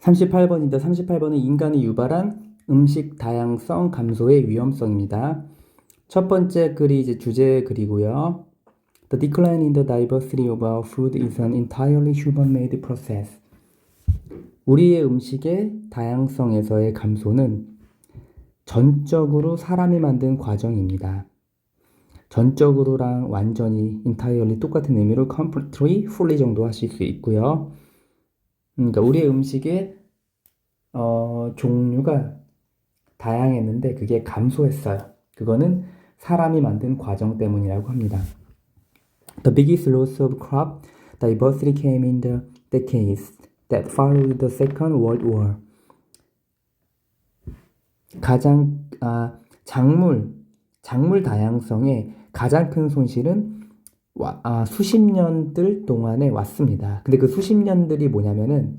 38번입니다. 38번은 인간이 유발한 음식 다양성 감소의 위험성입니다. 첫 번째 글이 이제 주제 글이고요. The decline in the diversity of our food is an entirely human-made process. 우리의 음식의 다양성에서의 감소는 전적으로 사람이 만든 과정입니다. 전적으로랑 완전히 entirely 똑같은 의미로 completely, fully 정도 하실 수 있고요. 그러니까 우리의 음식의 어, 종류가 다양했는데 그게 감소했어요. 그거는 사람이 만든 과정 때문이라고 합니다. The biggest loss of crop diversity came in the decades that followed the Second World War. 가장 아, 작물 작물 다양성의 가장 큰 손실은 와, 아, 수십 년들 동안에 왔습니다. 근데 그 수십 년들이 뭐냐면은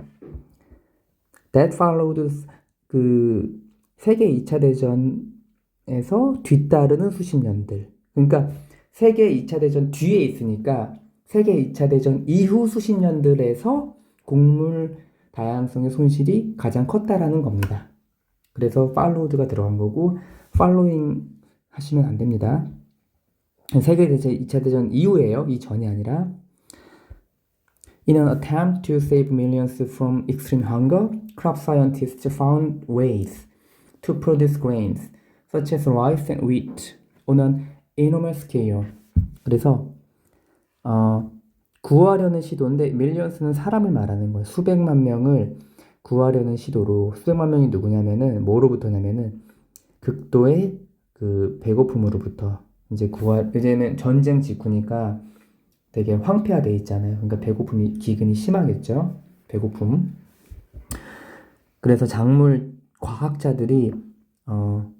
that followed 그 세계 2차 대전에서 뒤따르는 수십 년들. 그러니까 세계 2차 대전 뒤에 있으니까 세계 2차 대전 이후 수십 년들에서 곡물 다양성의 손실이 가장 컸다라는 겁니다. 그래서 followed가 들어간 거고 following 하시면 안 됩니다. 세계 대전 2차 대전 이후에요. 이전이 아니라 In an attempt to save millions from extreme hunger, crop scientists found ways to produce grains such as rice and wheat on an enormous scale. 그래서 어, 구하려는 시도인데 밀리언스는 사람을 말하는 거예요. 수백만 명을 구하려는 시도로 수백만 명이 누구냐면은 뭐로부터냐면은 극도의 그 배고픔으로부터 이제 구할 이제는 전쟁 직후니까 되게 황폐화돼 있잖아요. 그러니까 배고픔이 기근이 심하겠죠. 배고픔. 그래서 작물 과학자들이 어,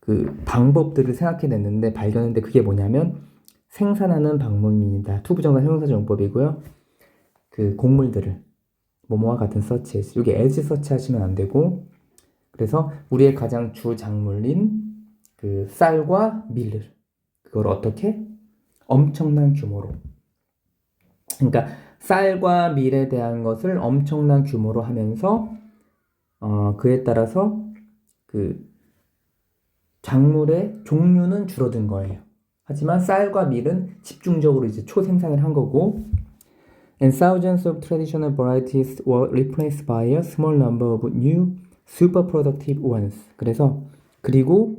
그 방법들을 생각해냈는데 발견했는데 그게 뭐냐면 생산하는 방법입니다. 투부정사 형용사정법이고요. 그 곡물들을 뭐뭐와 같은 서치. 여기 as 서치 하시면 안 되고 그래서 우리의 가장 주 작물인 그 쌀과 밀을 그걸 어떻게 엄청난 규모로 그러니까 쌀과 밀에 대한 것을 엄청난 규모로 하면서 어, 그에 따라서 그 작물의 종류는 줄어든 거예요. 하지만 쌀과 밀은 집중적으로 이제 초생산을 한 거고 and thousands of traditional varieties were replaced by a small number of new super productive ones. 그래서 그리고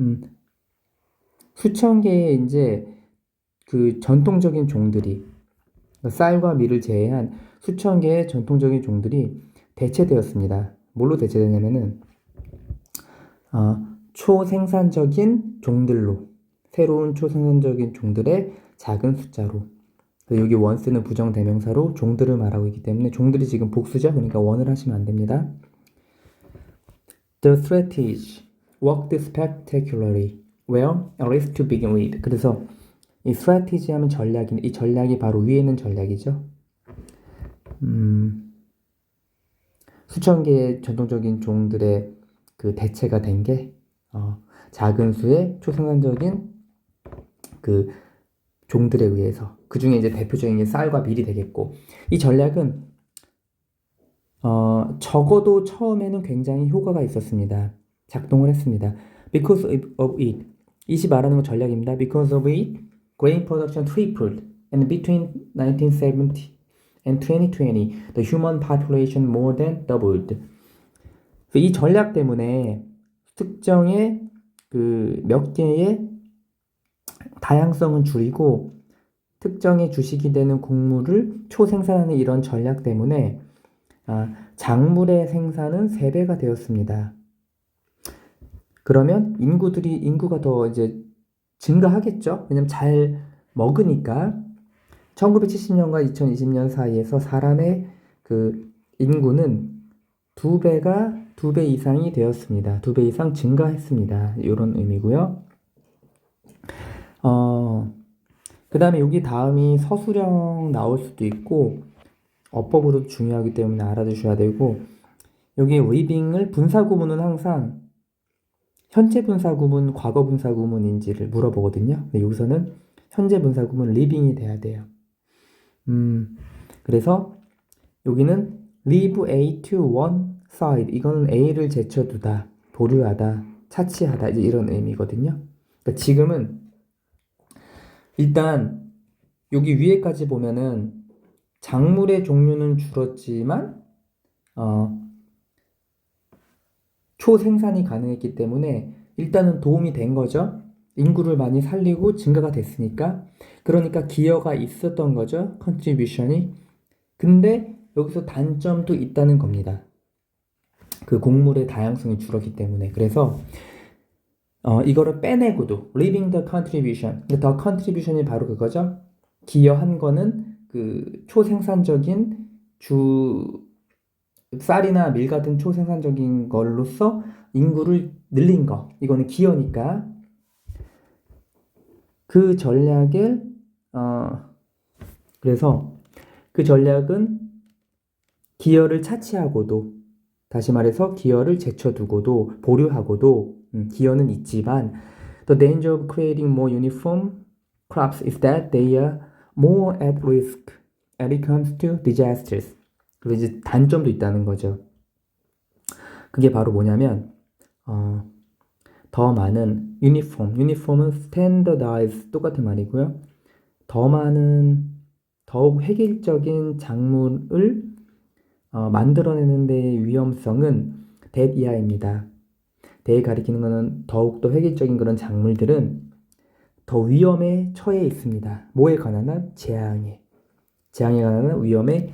음, 수천 개의 이제 그 전통적인 종들이 그러니까 쌀과 밀을 제외한 수천 개의 전통적인 종들이 대체되었습니다. 뭘로 대체되냐면은 어, 초생산적인 종들로 새로운 초생산적인 종들의 작은 숫자로 여기 원스는 부정대명사로 종들을 말하고 있기 때문에 종들이 지금 복수죠. 그러니까 원을 하시면 안 됩니다. The strategy worked spectacularly well, at least to begin with. 그래서 이 strategy 하면 전략인데 이 전략이 바로 위에 있는 전략이죠. 음, 수천 개의 전통적인 종들의 그 대체가 된게 어, 작은 수의 초생산적인 그 종들에 의해서 그 중에 이제 대표적인 게 쌀과 밀이 되겠고 이 전략은 어, 적어도 처음에는 굉장히 효과가 있었습니다. 작동을 했습니다. Because of it. 이시 말하는 건 전략입니다. Because of it, grain production tripled, and between 1970 and 2020, the human population more than doubled. 이 전략 때문에 특정의 그 몇 개의 다양성은 줄이고 특정의 주식이 되는 곡물을 초생산하는 이런 전략 때문에 아, 작물의 생산은 3배가 되었습니다. 그러면 인구들이 인구가 더 이제 증가하겠죠. 왜냐면 잘 먹으니까 1970년과 2020년 사이에서 사람의 그 인구는 두 배가 두 배 이상이 되었습니다. 두 배 이상 증가했습니다. 이런 의미고요. 어, 그 다음에 여기 다음이 서술형 나올 수도 있고 어법으로 중요하기 때문에 알아두셔야 되고 여기 리빙을 분사 구문은 항상 현재 분사 구문, 과거 분사 구문인지를 물어보거든요. 근데 여기서는 현재 분사 구문 리빙이 돼야 돼요. 음, 그래서 여기는 leave A to one side. 이거는 A를 제쳐두다, 보류하다, 차치하다 이제 이런 의미거든요. 그러니까 지금은 일단 여기 위에까지 보면은 작물의 종류는 줄었지만 어, 초생산이 가능했기 때문에 일단은 도움이 된 거죠. 인구를 많이 살리고 증가가 됐으니까. 그러니까 기여가 있었던 거죠. 컨트리뷰션이. 근데 여기서 단점도 있다는 겁니다. 그 곡물의 다양성이 줄었기 때문에. 그래서 어, 이거를 빼내고도 leaving the contribution. 근데 the contribution이 바로 그거죠. 기여한 거는 그 초생산적인 주 쌀이나 밀 같은 초생산적인 걸로서 인구를 늘린 거. 이거는 기여니까. 그 전략을 어 그래서 그 전략은 기여를 차치하고도 다시 말해서 기여를 제쳐두고도 보류하고도 음, 기여는 있지만 the danger of creating more uniform crops is that they are more at risk when it comes to disasters. 그리고 이제 단점도 있다는 거죠. 그게 바로 뭐냐면 어, 더 많은 유니폼, 유니폼은 standardize 똑같은 말이고요. 더 많은 더욱 획일적인 작물을 어, 만들어내는 데의 위험성은 that 이하입니다. 대에 가리키는 것은 더욱더 획일적인 그런 작물들은 더 위험에 처해 있습니다. 뭐에 관한 한? 재앙에. 재앙에 관한 한 위험에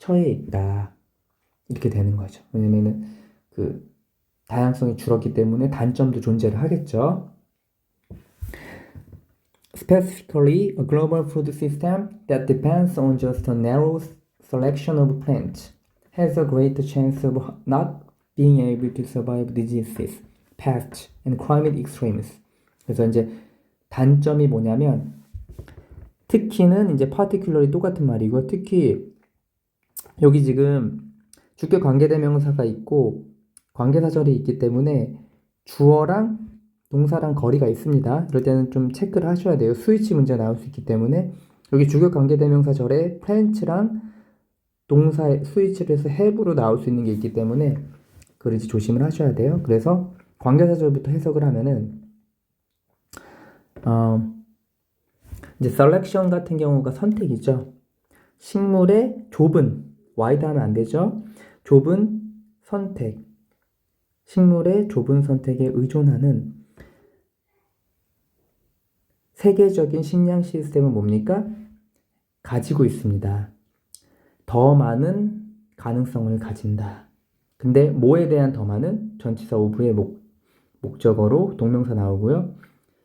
처해 있다. 이렇게 되는 거죠. 왜냐면은 그 다양성이 줄었기 때문에 단점도 존재를 하겠죠. Specifically, a global food system that depends on just a narrow selection of plants has a greater chance of not being able to survive diseases, pests, and climate extremes. 그래서 이제 단점이 뭐냐면 특히는 이제 particularly 똑같은 말이고 특히 여기 지금 주격 관계대명사가 있고 관계사절이 있기 때문에 주어랑 동사랑 거리가 있습니다. 이럴 때는 좀 체크를 하셔야 돼요. 스위치 문제 나올 수 있기 때문에 여기 주격 관계대명사절에 플랜츠랑 동사의 스위치를 해서 have로 나올 수 있는 게 있기 때문에 이제 조심을 하셔야 돼요. 그래서 관계사절부터 해석을 하면은 어, 이제 selection 같은 경우가 선택이죠. 식물의 좁은 와이드 하면 안 되죠. 좁은 선택. 식물의 좁은 선택에 의존하는 세계적인 식량 시스템은 뭡니까? 가지고 있습니다. 더 많은 가능성을 가진다. 근데 뭐에 대한 더 많은 전치사 오브의 목, 목적어로 동명사 나오고요.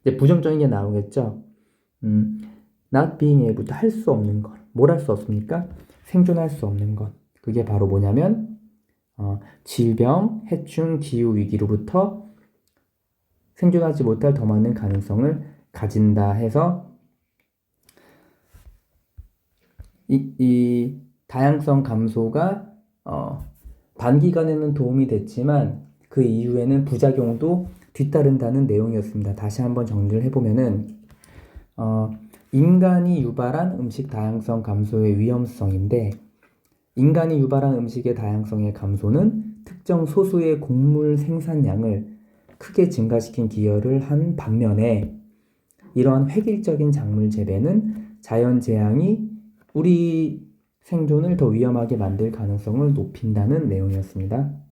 이제 부정적인 게 나오겠죠. 음, not being able 할수 없는 것. 뭘할 수 없습니까? 생존할 수 없는 것. 그게 바로 뭐냐면 어, 질병, 해충, 기후 위기로부터 생존하지 못할 더 많은 가능성을 가진다 해서 이, 이 다양성 감소가 어, 단기간에는 도움이 됐지만 그 이후에는 부작용도 뒤따른다는 내용이었습니다. 다시 한번 정리를 해보면은 어, 인간이 유발한 음식 다양성 감소의 위험성인데 인간이 유발한 음식의 다양성의 감소는 특정 소수의 곡물 생산량을 크게 증가시킨 기여를 한 반면에 이러한 획일적인 작물 재배는 자연 재앙이 우리 생존을 더 위험하게 만들 가능성을 높인다는 내용이었습니다.